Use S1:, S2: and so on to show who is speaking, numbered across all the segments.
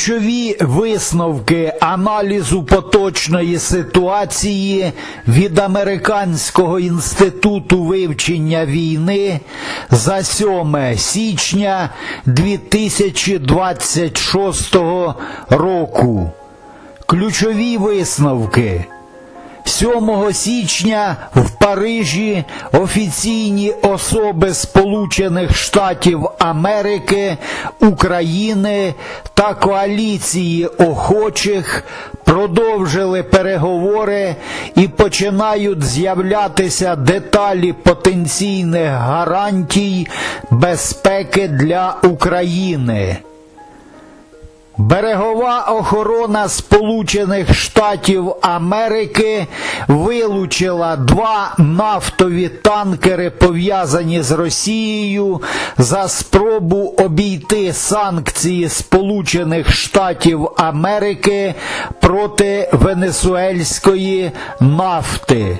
S1: Ключові висновки аналізу поточної ситуації від Американського інституту вивчення війни за 7 січня 2026 року. Ключові висновки. 7 січня в Парижі офіційні особи Сполучених Штатів Америки, України та коаліції охочих продовжили переговори і починають з'являтися деталі потенційних гарантій безпеки для України. Берегова охорона Сполучених Штатів Америки вилучила два нафтові танкери, пов'язані з Росією, за спробу обійти санкції Сполучених Штатів Америки проти венесуельської нафти.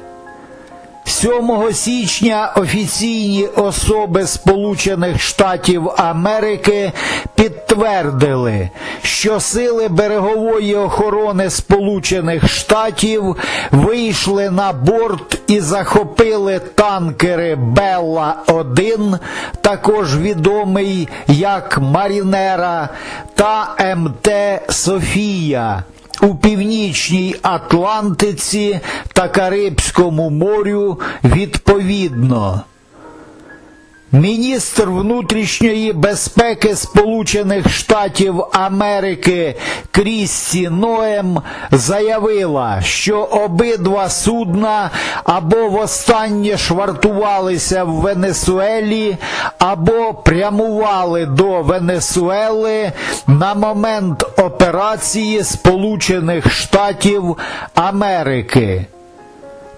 S1: 7 січня офіційні особи Сполучених Штатів Америки підтвердили, що сили берегової охорони Сполучених Штатів вийшли на борт і захопили танкери Белла 1 також відомий як Марінера, та МТ Софія у північній Атлантиці та Карибському морю відповідно. Міністр внутрішньої безпеки Сполучених Штатів Америки Крісті Ноем заявила, що обидва судна або востаннє швартувалися в Венесуелі, або прямували до Венесуели на момент операції Сполучених Штатів Америки.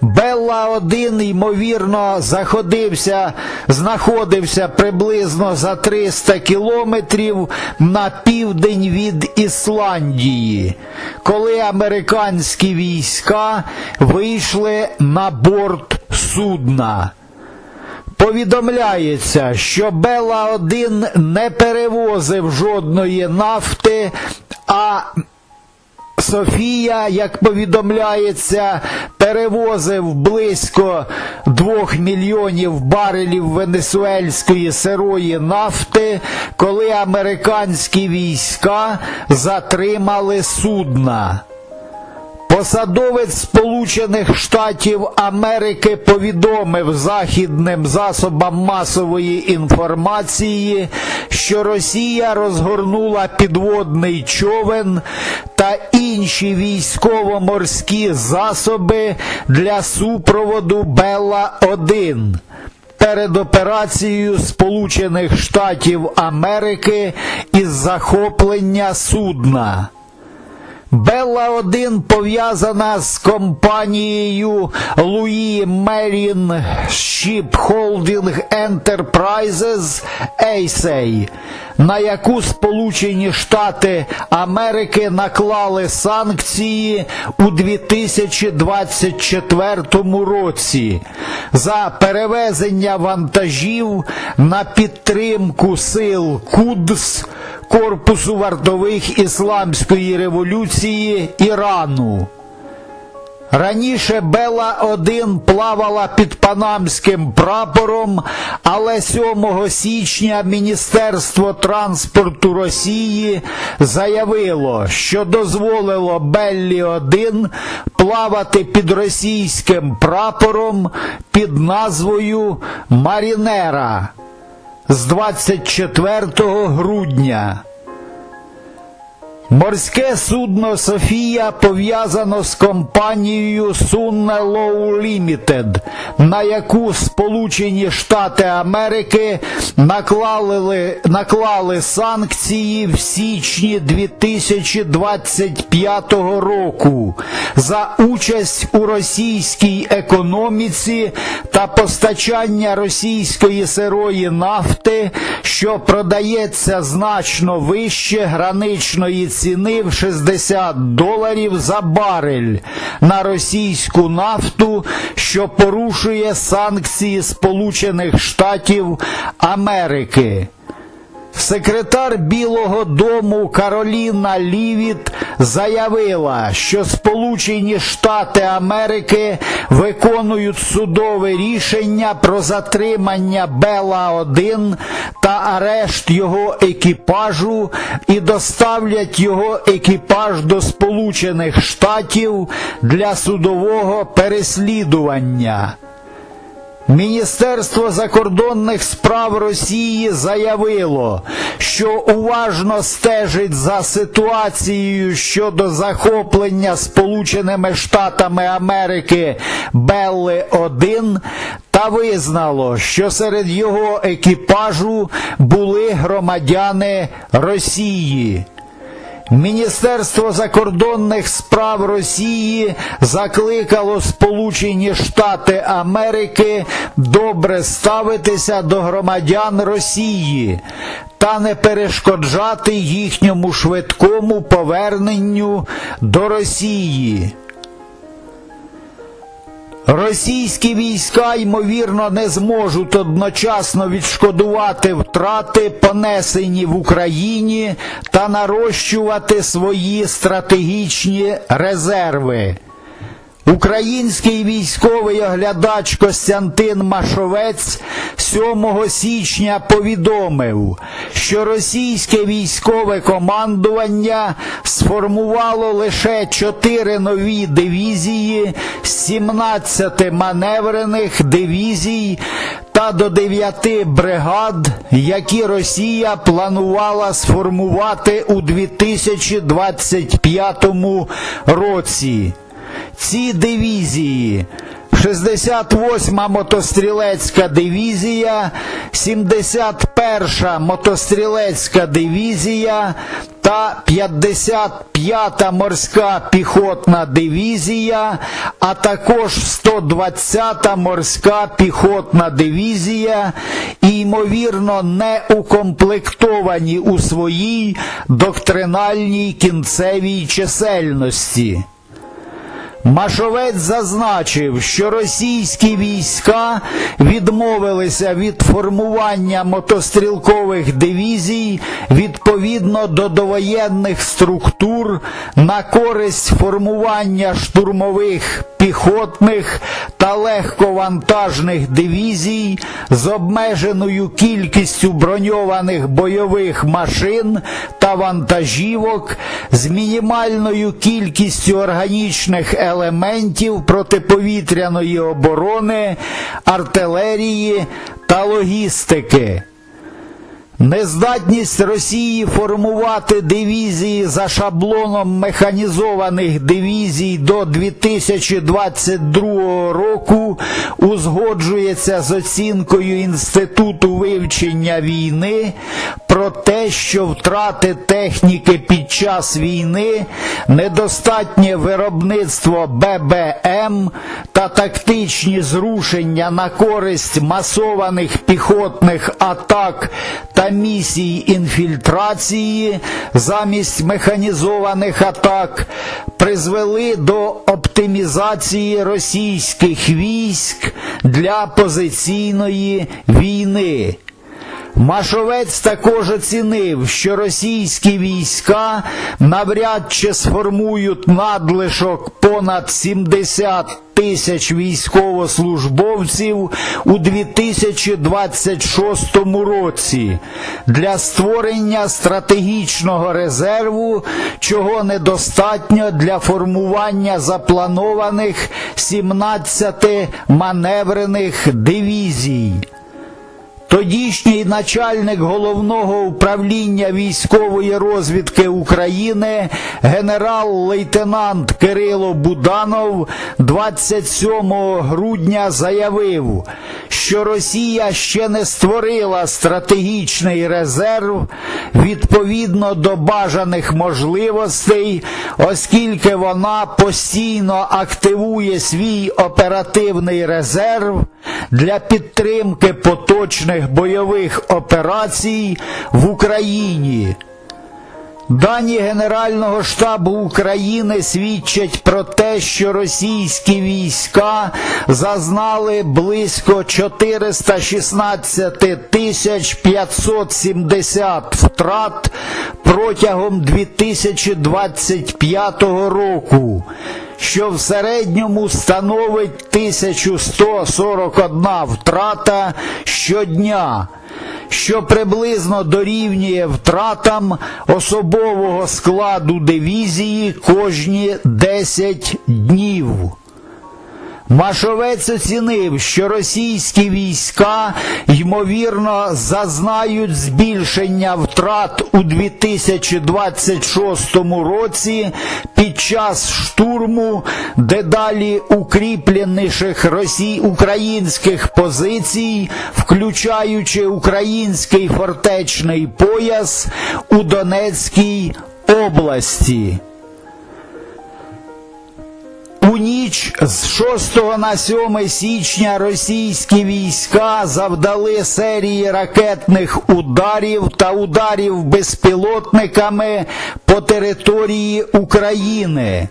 S1: Белла 1 ймовірно заходився, знаходився приблизно за 300 кілометрів на південь від Ісландії, коли американські війська вийшли на борт судна. Повідомляється, що Бела 1 не перевозив жодної нафти, а Софія, як повідомляється, перевозив близько 2 мільйонів барелів венесуельської сирої нафти, коли американські війська затримали судна. Посадовець Сполучених Штатів Америки повідомив західним засобам масової інформації, що Росія розгорнула підводний човен та інші військово-морські засоби для супроводу Белла 1 перед операцією Сполучених Штатів Америки із захоплення судна. Белла 1 пов'язана з компанією Луї Мерін Ship Holding Enterprises ASA, на яку Сполучені Штати Америки наклали санкції у 2024 році за перевезення вантажів на підтримку сил Кудс Корпусу вартових Ісламської революції Ірану. Раніше Бела 1 плавала під панамським прапором, але 7 січня Міністерство транспорту Росії заявило, що дозволило Беллі 1 плавати під російським прапором під назвою Марінера з 24 грудня. Морське судно Софія пов'язано з компанією Sunne Law Limited, на яку Сполучені Штати Америки наклали, наклали санкції в січні 2025 року за участь у російській економіці та постачання російської сирої нафти, що продається значно вище граничної ціни в 60 доларів за барель на російську нафту, що порушує санкції Сполучених Штатів Америки. Секретар Білого Дому Кароліна Лівіт заявила, що Сполучені Штати Америки виконують судове рішення про затримання Бела 1 та арешт його екіпажу і доставлять його екіпаж до Сполучених Штатів для судового переслідування. Міністерство закордонних справ Росії заявило, що уважно стежить за ситуацією щодо захоплення Сполученими Штатами Америки Белли 1 та визнало, що серед його екіпажу були громадяни Росії. Міністерство закордонних справ Росії закликало Сполучені Штати Америки добре ставитися до громадян Росії та не перешкоджати їхньому швидкому поверненню до Росії. Російські війська, ймовірно, не зможуть одночасно відшкодувати втрати, понесені в Україні, та нарощувати свої стратегічні резерви. Український військовий оглядач Костянтин Машовець 7 січня повідомив, що російське військове командування сформувало лише 4 нові дивізії з 17 маневрених дивізій та до 9 бригад, які Росія планувала сформувати у 2025 році. Ці дивізії 68-ма мотострілецька дивізія, 71-ша мотострілецька дивізія та 55-та морська піхотна дивізія, а також 120-та морська піхотна дивізія, і, ймовірно, не укомплектовані у своїй доктринальній кінцевій чисельності. Машовець зазначив, що російські війська відмовилися від формування мотострілкових дивізій відповідно до довоєнних структур на користь формування штурмових піхотних та легковантажних дивізій з обмеженою кількістю броньованих бойових машин та вантажівок з мінімальною кількістю органічних елементів протиповітряної оборони, артилерії та логістики. Нездатність Росії формувати дивізії за шаблоном механізованих дивізій до 2022 року узгоджується з оцінкою Інституту вивчення війни про те, що втрати техніки під час війни, недостатнє виробництво ББМ та тактичні зрушення на користь масованих піхотних атак та місій інфільтрації замість механізованих атак призвели до оптимізації російських військ для позиційної війни. Машовець також оцінив, що російські війська навряд чи сформують надлишок понад 70 тисяч військовослужбовців у 2026 році для створення стратегічного резерву, чого недостатньо для формування запланованих 17 маневрених дивізій. Тодішній начальник головного управління військової розвідки України генерал-лейтенант Кирило Буданов 27 грудня заявив, що Росія ще не створила стратегічний резерв відповідно до бажаних можливостей, оскільки вона постійно активує свій оперативний резерв для підтримки поточних бойових операцій в Україні. Дані Генерального штабу України свідчать про те, що російські війська зазнали близько 416 тисяч 570 втрат протягом 2025 року, що в середньому становить 1141 втрата щодня що приблизно дорівнює втратам особового складу дивізії кожні 10 днів. Машовець оцінив, що російські війська, ймовірно, зазнають збільшення втрат у 2026 році під час штурму дедалі укріпленіших росій... українських позицій, включаючи український фортечний пояс у Донецькій області. У ніч з 6 на 7 січня російські війська завдали серії ракетних ударів та ударів безпілотниками по території України.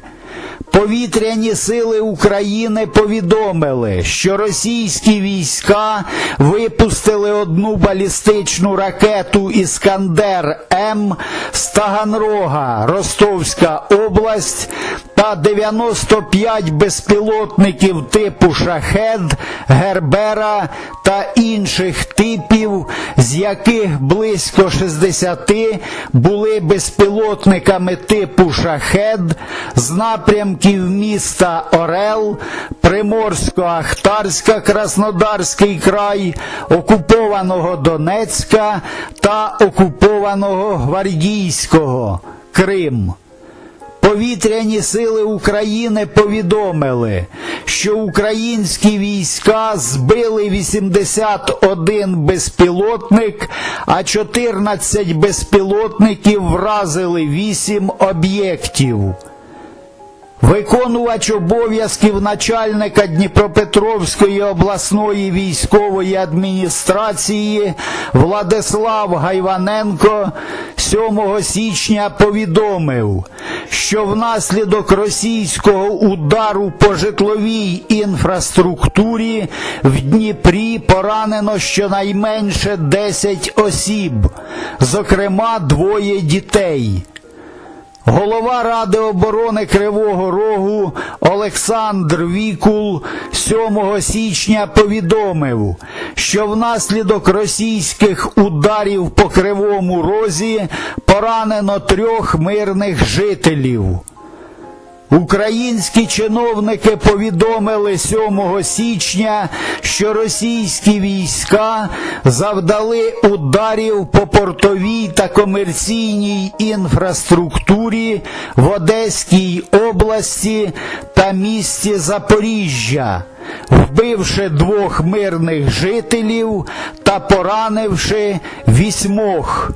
S1: Повітряні сили України повідомили, що російські війська випустили одну балістичну ракету Іскандер М з Таганрога, Ростовська область та 95 безпілотників типу Шахед, Гербера та інших типів, з яких близько 60 були безпілотниками типу Шахед з напрямків міста Орел, Приморсько-Ахтарська, Краснодарський край, окупованого Донецька та окупованого Гвардійського Крим. Повітряні сили України повідомили, що українські війська збили 81 безпілотник, а 14 безпілотників вразили 8 об'єктів. Виконувач обов'язків начальника Дніпропетровської обласної військової адміністрації Владислав Гайваненко 7 січня повідомив, що внаслідок російського удару по житловій інфраструктурі в Дніпрі поранено щонайменше 10 осіб, зокрема двоє дітей. Голова Ради оборони Кривого Рогу Олександр Вікул 7 січня повідомив, що внаслідок російських ударів по Кривому Розі поранено трьох мирних жителів. Українські чиновники повідомили 7 січня, що російські війська завдали ударів по портовій та комерційній інфраструктурі в Одеській області та місті Запоріжжя, вбивши двох мирних жителів та поранивши вісьмох.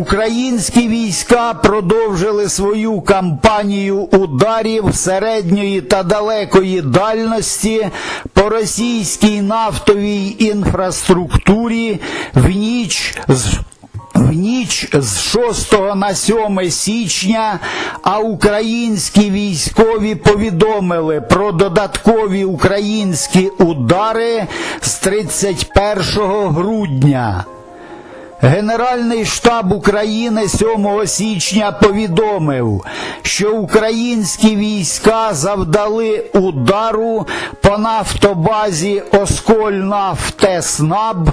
S1: Українські війська продовжили свою кампанію ударів середньої та далекої дальності по російській нафтовій інфраструктурі в ніч з в ніч з 6 на 7 січня, а українські військові повідомили про додаткові українські удари з 31 грудня. Генеральний штаб України 7 січня повідомив, що українські війська завдали удару по нафтобазі Оскольнафтеснаб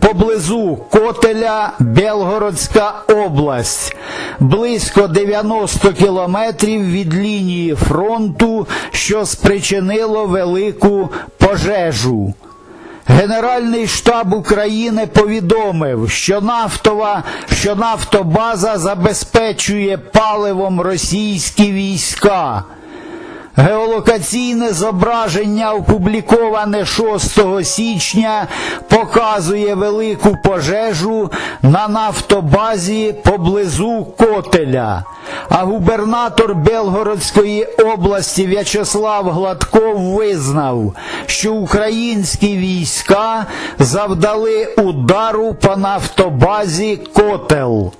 S1: поблизу Котеля, Белгородська область, близько 90 кілометрів від лінії фронту, що спричинило велику пожежу. Генеральний штаб України повідомив, що нафтова, що нафтобаза забезпечує паливом російські війська. Геолокаційне зображення, опубліковане 6 січня, показує велику пожежу на нафтобазі поблизу Котеля. А губернатор Белгородської області В'ячеслав Гладков визнав, що українські війська завдали удару по нафтобазі Котел.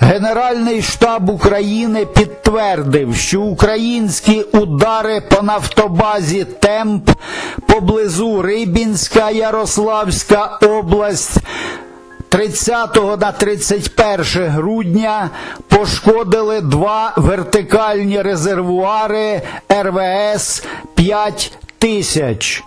S1: Генеральний штаб України підтвердив, що українські удари по нафтобазі Темп поблизу Рибінська, Ярославська область 30 на 31 грудня пошкодили два вертикальні резервуари РВС 5000.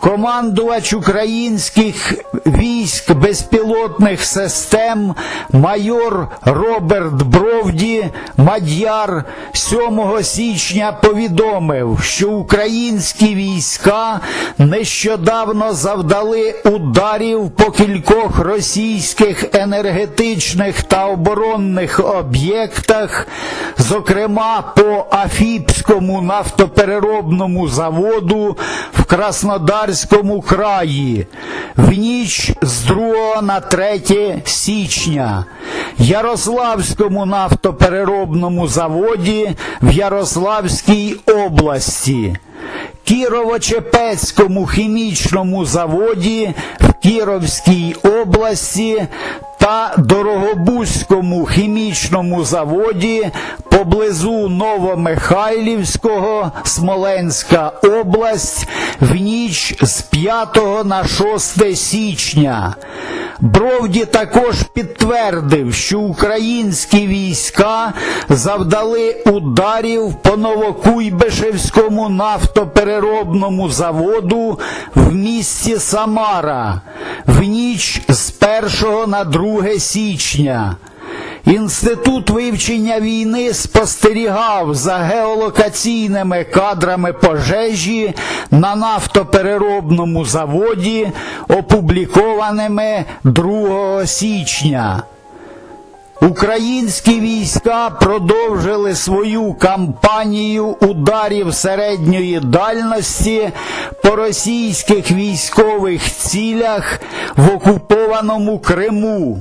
S1: Командувач українських військ безпілотних систем майор Роберт Бровді Мадяр 7 січня повідомив, що українські війська нещодавно завдали ударів по кількох російських енергетичних та оборонних об'єктах, зокрема по Афіпському нафтопереробному заводу в Краснодарському краї в ніч з 2 на 3 січня, Ярославському нафтопереробному заводі в Ярославській області. Кірово-Чепецькому хімічному заводі в Кіровській області та Дорогобузькому хімічному заводі поблизу Новомихайлівського Смоленська область в ніч з 5 на 6 січня. Бровді також підтвердив, що українські війська завдали ударів по Новокуйбишевському нафтопереробному заводу в місті Самара в ніч з 1 на 2 січня. Інститут вивчення війни спостерігав за геолокаційними кадрами пожежі на нафтопереробному заводі, опублікованими 2 січня. Українські війська продовжили свою кампанію ударів середньої дальності по російських військових цілях в окупованому Криму.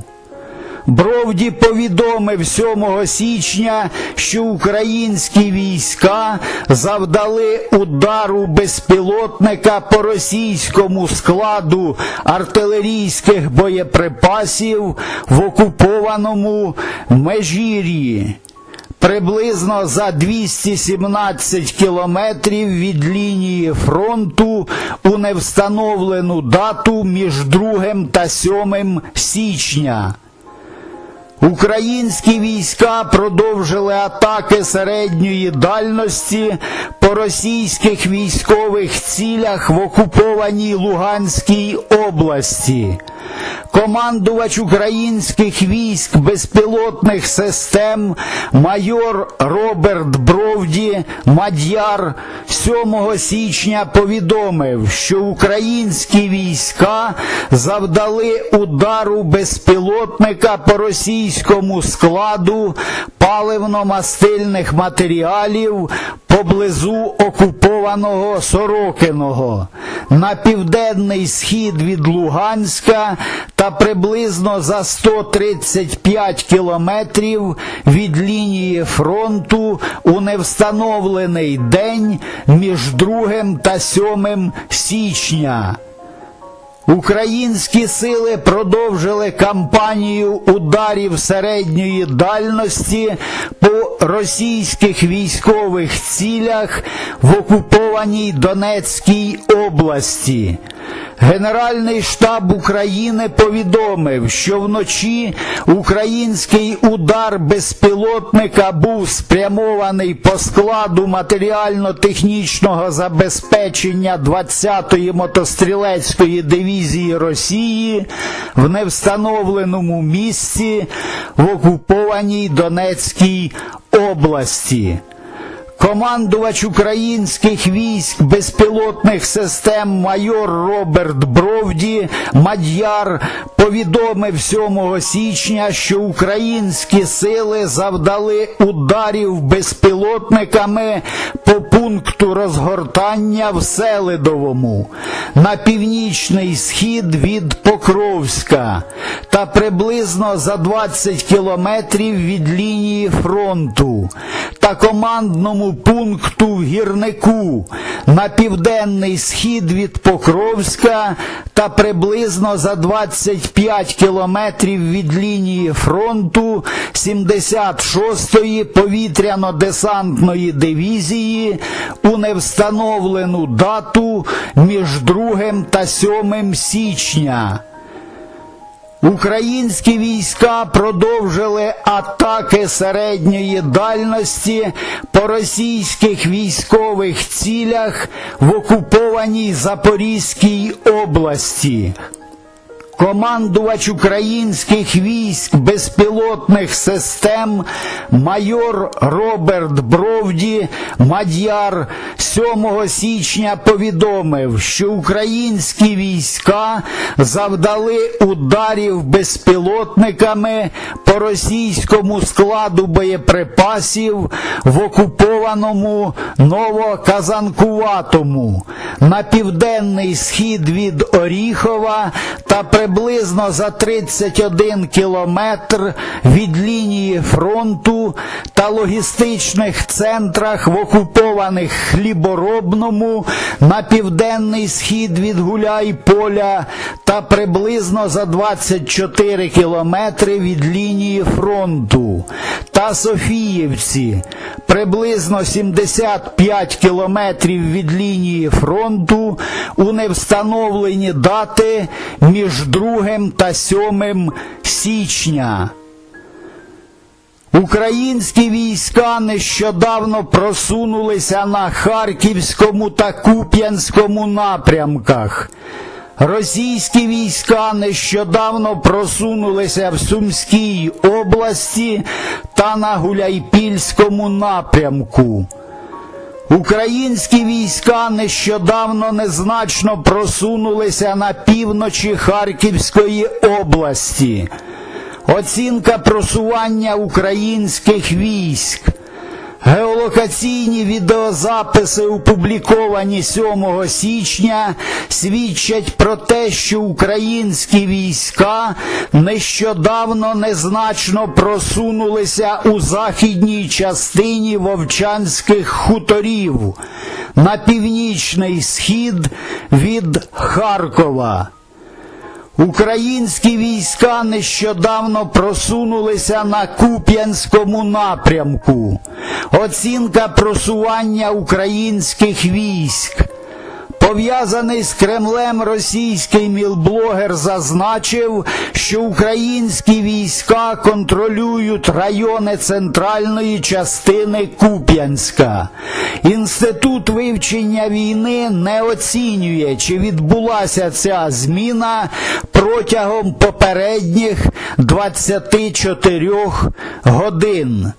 S1: Бровді повідомив 7 січня, що українські війська завдали удару безпілотника по російському складу артилерійських боєприпасів в окупованому Межір'ї. Приблизно за 217 кілометрів від лінії фронту у невстановлену дату між 2 та 7 січня. Українські війська продовжили атаки середньої дальності по російських військових цілях в окупованій Луганській області. Командувач українських військ безпілотних систем майор Роберт Бровді Мадяр 7 січня повідомив, що українські війська завдали удару безпілотника по російському складу паливно-мастильних матеріалів поблизу окупованого Сорокиного на південний схід від Луганська та приблизно за 135 кілометрів від лінії фронту у невстановлений день між 2 та 7 січня. Українські сили продовжили кампанію ударів середньої дальності по російських військових цілях в окупованій Донецькій області. Генеральний штаб України повідомив, що вночі український удар безпілотника був спрямований по складу матеріально-технічного забезпечення 20-ї мотострілецької дивізії Росії в невстановленому місці в окупованій Донецькій області. Командувач українських військ безпілотних систем майор Роберт Бровді Мадяр повідомив 7 січня, що українські сили завдали ударів безпілотниками по пункту розгортання в Селидовому на північний схід від Покровська та приблизно за 20 кілометрів від лінії фронту та командному пункту в гірнику на південний схід від Покровська та приблизно за 25 кілометрів від лінії фронту 76-ї повітряно-десантної дивізії у невстановлену дату між 2 та 7 січня. Українські війська продовжили атаки середньої дальності по російських військових цілях в окупованій Запорізькій області. Командувач українських військ безпілотних систем майор Роберт Бровді Мадяр 7 січня повідомив, що українські війська завдали ударів безпілотниками по російському складу боєприпасів в окупованому Новоказанкуватому. На південний схід від Оріхова та приблизно за 31 кілометр від лінії фронту та логістичних центрах в окупованих Хліборобному на південний схід від Гуляйполя та приблизно за 24 кілометри від лінії фронту та Софіївці, приблизно 75 кілометрів від лінії фронту у невстановлені дати між 2 та 7 січня. Українські війська нещодавно просунулися на Харківському та Куп'янському напрямках. Російські війська нещодавно просунулися в Сумській області та на Гуляйпільському напрямку. Українські війська нещодавно незначно просунулися на півночі Харківської області. Оцінка просування українських військ. Геолокаційні відеозаписи, опубліковані 7 січня, свідчать про те, що українські війська нещодавно незначно просунулися у західній частині Вовчанських хуторів на північний схід від Харкова. Українські війська нещодавно просунулися на Куп'янському напрямку. Оцінка просування українських військ. Пов'язаний з Кремлем російський мілблогер зазначив, що українські війська контролюють райони центральної частини Куп'янська. Інститут вивчення війни не оцінює, чи відбулася ця зміна протягом попередніх 24 годин.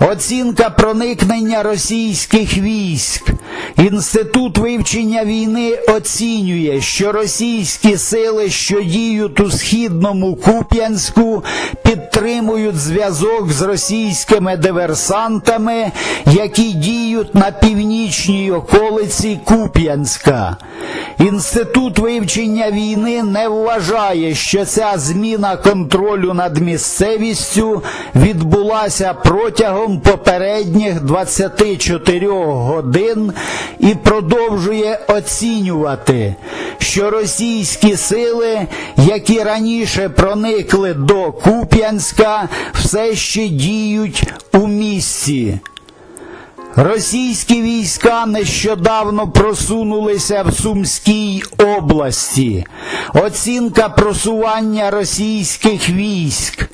S1: Оцінка проникнення російських військ. Інститут вивчення війни оцінює, що російські сили, що діють у східному Куп'янську, підтримують зв'язок з російськими диверсантами, які діють на північній околиці Куп'янська. Інститут вивчення війни не вважає, що ця зміна контролю над місцевістю відбулася протягом попередніх 24 годин і продовжує оцінювати, що російські сили, які раніше проникли до Куп'янська, все ще діють у місті. Російські війська нещодавно просунулися в Сумській області. Оцінка просування російських військ.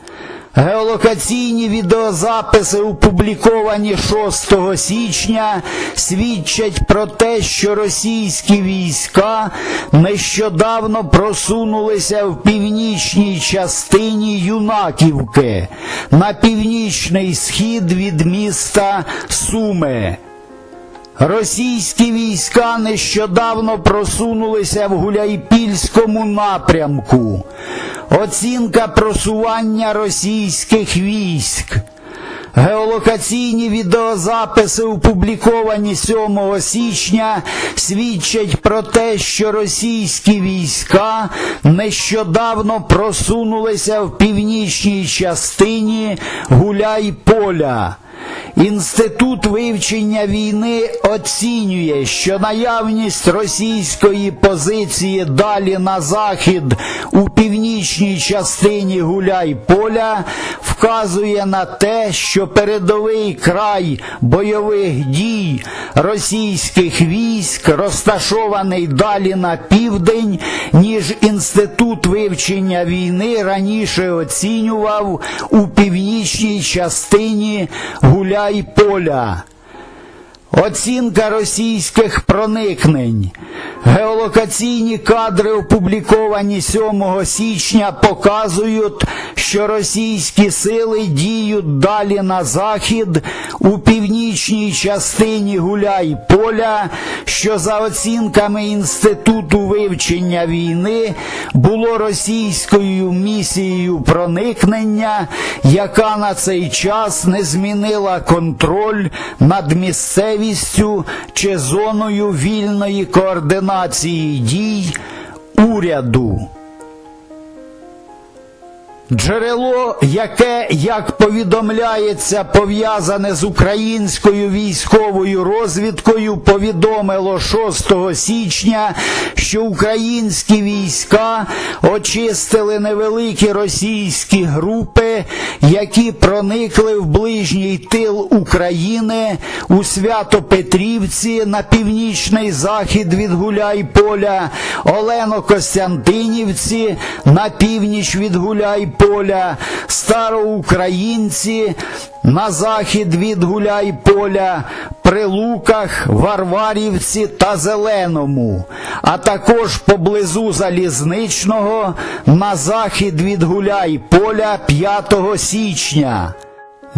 S1: Геолокаційні відеозаписи, опубліковані 6 січня, свідчать про те, що російські війська нещодавно просунулися в північній частині Юнаківки на північний схід від міста Суми. Російські війська нещодавно просунулися в Гуляйпільському напрямку. Оцінка просування російських військ. Геолокаційні відеозаписи, опубліковані 7 січня, свідчать про те, що російські війська нещодавно просунулися в північній частині Гуляйполя. Інститут вивчення війни оцінює, що наявність російської позиції далі на захід у північній частині Гуляй-Поля вказує на те, що передовий край бойових дій російських військ розташований далі на південь, ніж Інститут вивчення війни раніше оцінював у північній частині Гуляй-Поля. e polha. Оцінка російських проникнень. Геолокаційні кадри, опубліковані 7 січня, показують, що російські сили діють далі на захід у північній частині Гуляй-Поля, що за оцінками Інституту вивчення війни було російською місією проникнення, яка на цей час не змінила контроль над місцевістю чи зоною вільної координації дій уряду. Джерело, яке, як повідомляється, пов'язане з українською військовою розвідкою, повідомило 6 січня, що українські війська очистили невеликі російські групи, які проникли в ближній тил України у Свято-Петрівці на північний захід від Гуляй-Поля, Олено-Костянтинівці на північ від Гуляй-Поля, Староукраїнці на захід від Гуляй-Поля, Прилуках, Варварівці та Зеленому, а також поблизу Залізничного на захід від Гуляй-Поля 5 січня.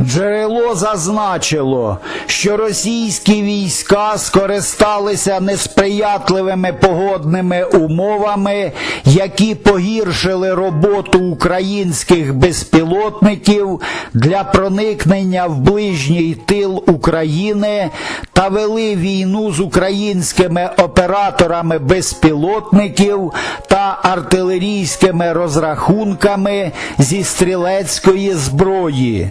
S1: Джерело зазначило, що російські війська скористалися несприятливими погодними умовами, які погіршили роботу українських безпілотників для проникнення в ближній тил України та вели війну з українськими операторами безпілотників та артилерійськими розрахунками зі стрілецької зброї.